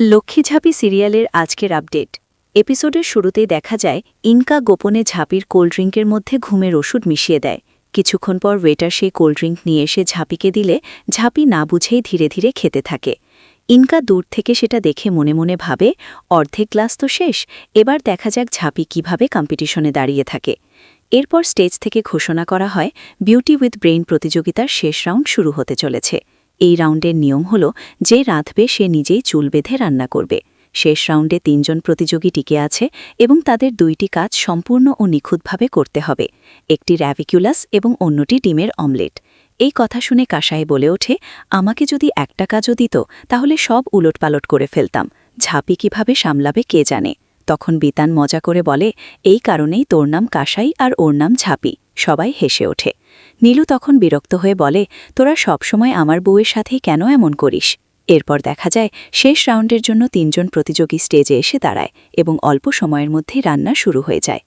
লক্ষ্মী সিরিয়ালের আজকের আপডেট। এপিসোডের শুরুতেই দেখা যায়, ইনকা গোপনে ঝাঁপির কোল্ড ড্রিঙ্কের মধ্যে ঘুমের ওষুধ মিশিয়ে দেয়। কিছুক্ষণ পর ওয়েটার সেই কোল্ড ড্রিঙ্ক নিয়ে এসে ঝাঁপিকে দিলে ঝাঁপি না বুঝেই ধীরে ধীরে খেতে থাকে। ইনকা দূর থেকে সেটা দেখে মনে মনে ভাবে, অর্ধেক গ্লাস তো শেষ, এবার দেখা যাক ঝাঁপি কীভাবে কম্পিটিশনে দাঁড়িয়ে থাকে। এরপর স্টেজ থেকে ঘোষণা করা হয়, বিউটি উইথ ব্রেইন প্রতিযোগিতার শেষ রাউন্ড শুরু হতে চলেছে। এই রাউন্ডের নিয়ম হল যে রাঁধবে সে নিজেই চুল বেঁধে রান্না করবে। শেষ রাউন্ডে তিনজন প্রতিযোগী টিকে আছে এবং তাদের দুইটি কাজ সম্পূর্ণ ও নিখুঁতভাবে করতে হবে। একটি র্যাভিকুলাস এবং অন্যটি ডিমের অমলেট। এই কথা শুনে কাসায় বলে ওঠে, আমাকে যদি একটা কাজও দিত, তাহলে সব উলটপালট করে ফেলতাম। ঝাঁপি কীভাবে সামলাবে কে জানে? তখন বিতান মজা করে বলে, এই কারণেই তোর নাম কাসাই আর ওর নাম ঝাঁপি। সবাই হেসে ওঠে। নীলু তখন বিরক্ত হয়ে বলে, তোরা সবসময় আমার বউয়ের সাথেই কেন এমন করিস? এরপর দেখা যায়, শেষ রাউন্ডের জন্য তিনজন প্রতিযোগী স্টেজে এসে দাঁড়ায় এবং অল্প সময়ের মধ্যেই রান্না শুরু হয়ে যায়।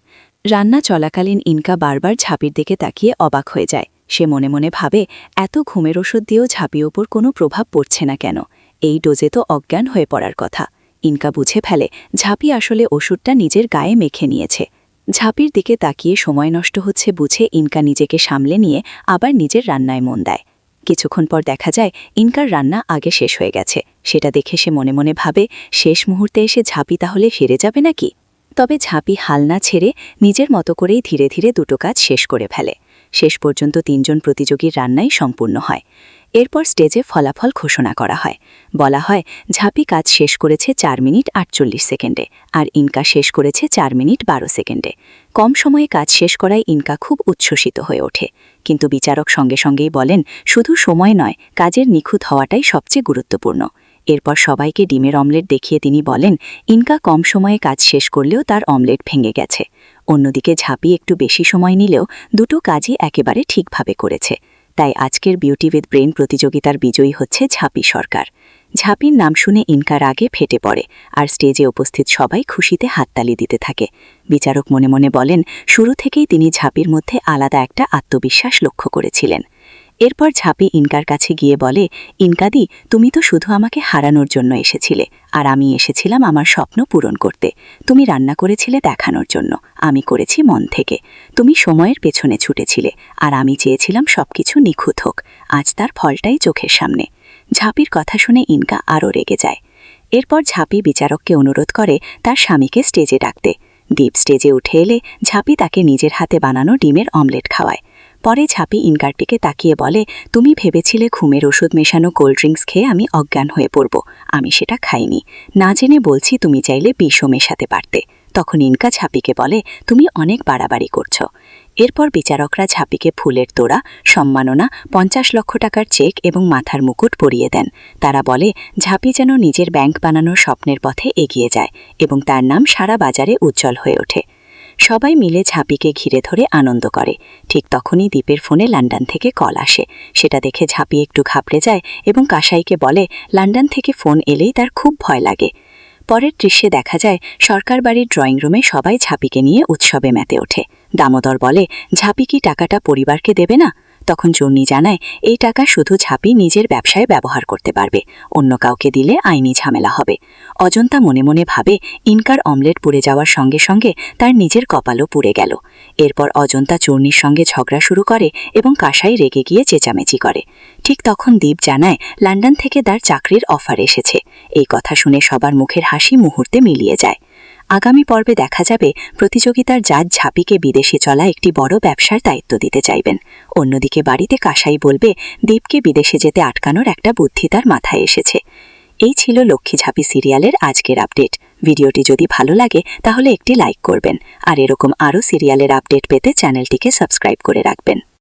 রান্না চলাকালীন ইনকা বারবার ঝাঁপির দিকে তাকিয়ে অবাক হয়ে যায়। সে মনে মনে ভাবে, এত ঘুমের ওষুধ দিয়েও ঝাঁপির ওপর কোনো প্রভাব পড়ছে না কেন? এই ডোজে তো অজ্ঞান হয়ে পড়ার কথা। ইনকা বুঝে ফেলে, ঝাঁপি আসলে ওষুধটা নিজের গায়ে মেখে নিয়েছে। ঝাঁপির দিকে তাকিয়ে সময় নষ্ট হচ্ছে বুঝে ইনকা নিজেকে সামলে নিয়ে আবার নিজের রান্নায় মন দেয়। কিছুক্ষণ পর দেখা যায়, ইনকার রান্না আগে শেষ হয়ে গেছে। সেটা দেখে সে মনে মনে ভাবে, শেষ মুহূর্তে এসে ঝাঁপি তাহলে হেরে যাবে নাকি? তবে ঝাঁপি হাল না ছেড়ে নিজের মতো করেই ধীরে ধীরে দুটো কাজ শেষ করে ফেলে। শেষ পর্যন্ত তিনজন প্রতিযোগীর রান্নাই সম্পূর্ণ হয়। এরপর স্টেজে ফলাফল ঘোষণা করা হয়। বলা হয়, ঝাঁপি কাজ শেষ করেছে চার মিনিট আটচল্লিশ সেকেন্ডে আর ইনকা শেষ করেছে চার মিনিট বারো সেকেন্ডে। কম সময়ে কাজ শেষ করায় ইনকা খুব উচ্ছ্বসিত হয়ে ওঠে। কিন্তু বিচারক সঙ্গে সঙ্গেই বলেন, শুধু সময় নয়, কাজের নিখুঁত হওয়াটাই সবচেয়ে গুরুত্বপূর্ণ। এরপর সবাইকে ডিমের অমলেট দেখিয়ে তিনি বলেন, ইনকা কম সময়ে কাজ শেষ করলেও তার অমলেট ভেঙে গেছে। অন্যদিকে ঝাঁপি একটু বেশি সময় নিলেও দুটো কাজই একেবারে ঠিকভাবে করেছে। তাই আজকের বিউটি উইথ ব্রেন প্রতিযোগিতার বিজয়ী হচ্ছে ঝাঁপি সরকার। ঝাঁপির নাম শুনে ইনকার আগে ফেটে পড়ে আর স্টেজে উপস্থিত সবাই খুশিতে হাততালি দিতে থাকে। বিচারক মনে মনে বলেন, শুরু থেকেই তিনি ঝাঁপির মধ্যে আলাদা একটা আত্মবিশ্বাস লক্ষ্য করেছিলেন। এরপর ঝাঁপি ইনকার কাছে গিয়ে বলে, ইনকাদি, তুমি তো শুধু আমাকে হারানোর জন্য এসেছিলে, আর আমি এসেছিলাম আমার স্বপ্ন পূরণ করতে। তুমি রান্না করেছিলে দেখানোর জন্য, আমি করেছি মন থেকে। তুমি সময়ের পেছনে ছুটেছিলে, আর আমি চেয়েছিলাম সবকিছু নিখুঁত হোক। আজ তার ফলটাই চোখের সামনে। ঝাঁপির কথা শুনে ইনকা আরও রেগে যায়। এরপর ঝাঁপি বিচারককে অনুরোধ করে তার স্বামীকে স্টেজে ডাকতে। দ্বীপ স্টেজে উঠে এলে ঝাঁপি তাকে নিজের হাতে বানানো ডিমের অমলেট খাওয়ায়। পরে ঝাঁপি ইনকারটিকে তাকিয়ে বলে, তুমি ভেবেছিলে ঘুমের ওষুধ মেশানো কোল্ড ড্রিঙ্কস খেয়ে আমি অজ্ঞান হয়ে পড়ব। আমি সেটা খাইনি। না জেনে বলছি তুমি চাইলে বিষও মেশাতে পারতে। তখন ইনকা ঝাঁপিকে বলে, তুমি অনেক বাড়াবাড়ি করছ। এরপর বিচারকরা ঝাঁপিকে ফুলের তোড়া, সম্মাননা, পঞ্চাশ লক্ষ টাকার চেক এবং মাথার মুকুট পরিয়ে দেন। তারা বলে, ঝাঁপি যেন নিজের ব্যাংক বানানোর স্বপ্নের পথে এগিয়ে যায় এবং তার নাম সারা বাজারে উজ্জ্বল হয়ে ওঠে। সবাই মিলে ঝাঁপিকে ঘিরে ধরে আনন্দ করে। ঠিক তখনই দ্বীপের ফোনে লন্ডন থেকে কল আসে। সেটা দেখে ঝাঁপি একটু ঘাবড়ে যায় এবং কাসাইকে বলে, লন্ডন থেকে ফোন এলেই তার খুব ভয় লাগে। পরের দৃশ্যে দেখা যায়, সরকার বাড়ির ড্রয়িং রুমে সবাই ঝাঁপিকে নিয়ে উৎসবে মেতে ওঠে। দামোদর বলে, ঝাঁপি কি টাকাটা পরিবারকে দেবে না? তখন চূর্ণি জানায়, এই টাকা শুধু ঝাঁপি নিজের ব্যবসায় ব্যবহার করতে পারবে, অন্য কাউকে দিলে আইনি ঝামেলা হবে। অজন্তা মনে মনে ভাবে, ইনকার অমলেট পুড়ে যাওয়ার সঙ্গে সঙ্গে তার নিজের কপালও পুড়ে গেল। এরপর অজন্তা চূর্ণির সঙ্গে ঝগড়া শুরু করে এবং কাসাই রেগে গিয়ে চেঁচামেচি করে। ঠিক তখন দ্বীপ জানায়, লন্ডন থেকে তার চাকরির অফার এসেছে। এই কথা শুনে সবার মুখের হাসি মুহূর্তে মিলিয়ে যায়। আগামী পর্বে দেখা যাবে প্রতিযোগিতার জাজ ঝাঁপিকে বিদেশে চলা একটি বড় ব্যবসার দায়িত্ব দিতে চাইবেন। অন্যদিকে বাড়িতে কাসাই বলবে দীপকে বিদেশে যেতে আটকানোর একটা বুদ্ধি তার মাথায় এসেছে। এই ছিল লক্ষ্মী ঝাঁপি সিরিয়ালের আজকের আপডেট। ভিডিওটি যদি ভালো লাগে, তাহলে একটি লাইক করবেন। আর এরকম আরও সিরিয়ালের আপডেট পেতে চ্যানেলটিকে সাবস্ক্রাইব করে রাখবেন।